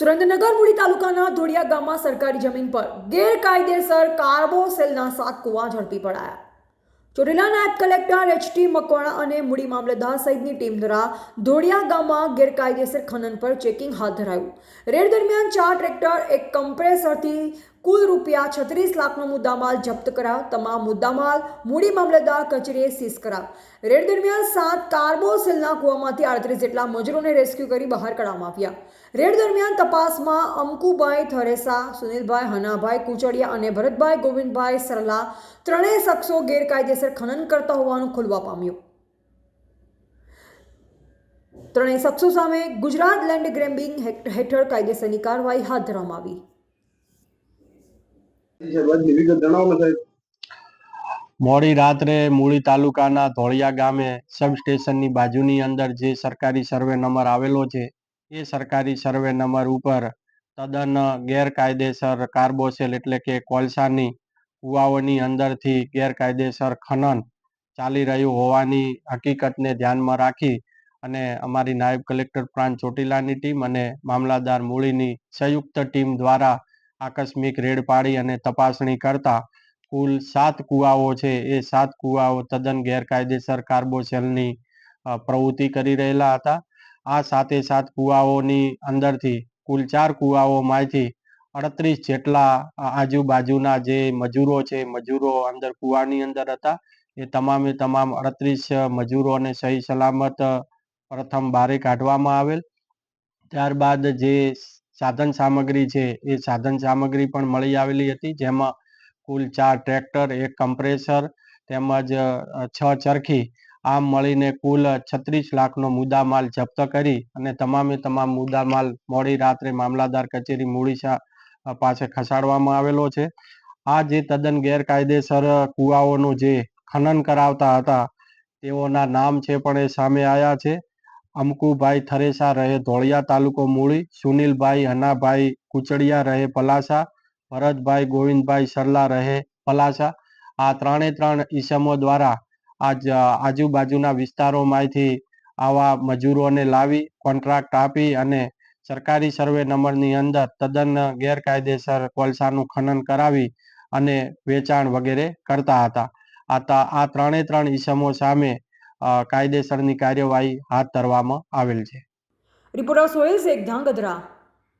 સુરેન્દ્રનગર મૂડી તાલુકાના ધોડિયા ગામમાં સરકારી જમીન પર ગેરકાયદેસર કાર્બોસેલના સાત કુવા ઝડપી પડાયા. ચોટીલા નાયબ કલેક્ટર એચટી મકવાણા અને મૂડી મામલતદાર સહિતની ટીમ દ્વારા ધોડિયા ગામમાં ગેરકાયદેસર ખનન પર ચેકિંગ હાથ ધરાયું. રેડ દરમિયાન ચાર ટ્રેક્ટર એક કમ્પ્રેસરથી કુલ રૂપિયા છત્રીસ લાખનો મુદ્દામાલ જપ્ત કરાવ તમામ મુદ્દામાલ મૂડી મામલતદાર કચેરીએ સીઝ કરાવ. રેડ દરમિયાન સાત કાર્બોસેલના કૂવામાંથી આડત્રીસ જેટલા મજૂરોને રેસ્ક્યુ કરી બહાર કાઢવામાં આવ્યા. રેડ દરમિયાન તપાસમાં અમકુભાઈ થરેસા, સુનિલભાઈ હનાભાઈ કુચડિયા અને ભરતભાઈ ગોવિંદભાઈ સરલા ત્રણેય શખ્સો ગેરકાયદેસર ખનન કરતા હોવાનું ખુલવા પામ્યું. ત્રણેય શખ્સો સામે ગુજરાત લેન્ડ ગ્રેમ્બિંગ હેઠળ કાયદેસરની કાર્યવાહી હાથ ધરવામાં આવી. મોડી રાત્રે મૂળી તાલુકાના ધોળિયા ગામે સબસ્ટેશનની બાજુની અંદર જે સરકારી સર્વે નંબર આવેલો છે, એ સરકારી સર્વે નંબર ઉપર તદ્દન ગેરકાયદેસર કાર્બોસેલ એટલે કે કોલસાની કુવાઓની અંદરથી ગેરકાયદેસર ખનન ચાલી રહ્યું હોવાની હકીકતને ધ્યાનમાં રાખી અને અમારી નાયબ કલેક્ટર પ્રાંત ચોટીલાની ટીમ અને મામલાદાર મૂળીની સંયુક્ત ટીમ દ્વારા આકસ્મિક રેડ પાડી અને તપાસણી કરતા કુલ સાત કુવાઓ છે. એ સાત કુવાઓ તદ્દન ગેરકાયદેસર કાર્બોસેલની પ્રવૃત્તિ કરી રહેલા હતા. આ સાતે સાત કુવાઓની અંદરથી કુલ ચાર કુવાઓમાંથી અડત્રીસ જેટલા આજુબાજુના જે મજૂરો છે, મજૂરો અંદર કુવાની અંદર હતા. એ તમામે તમામ અડત્રીસ મજૂરોને સહી સલામત પ્રથમ બારે કાઢવામાં આવેલ. ત્યારબાદ જે સાધન સામગ્રી છે, એ સાધન સામગ્રી પણ મળી આવેલી હતી, જેમાં કુલ ચાર ટ્રેક્ટર, એક કમ્પ્રેસર તેમજ છ ચરખી, આમ મળીને કુલ છત્રીસ લાખનો મુદ્દામાલ જપ્ત કરી અને તમામે તમામ મુદ્દામાલ મોડી રાત્રે મામલાદાર કચેરી મૂળીસા પાસે ખસાડવામાં આવેલો છે. આ જે તદ્દન ગેરકાયદેસર કુવાઓનું જે ખનન કરાવતા હતા, તેઓના નામ છે પણ એ સામે આવ્યા છે. અમકુભાઈ થરેસા રહે ધોળિયા તાલુકો મૂળી, સુનિલભાઈ હનાભાઈ કુચડિયા રહે પલાસા, ભરતભાઈ ગોવિંદભાઈ સરલા રહે પલાસા. આ ત્રણે ત્રણ ઈસમો દ્વારા આજ, આજુબાજુના વિસ્તારોમાંથી આવા મજૂરોને લાવી કોન્ટ્રાક્ટ આપી અને સરકારી સર્વે નંબરની અંદર તદ્દન ગેરકાયદેસર કોલસાનું ખનન કરાવી અને વેચાણ વગેરે કરતા હતા. આ ત્રણે ત્રણ ઈસમો સામે કાયદેસરની કાર્યવાહી હાથ ધરવામાં આવેલ છે. રિપોર્ટર સોહેલ શેખ ધાંગધ્રા.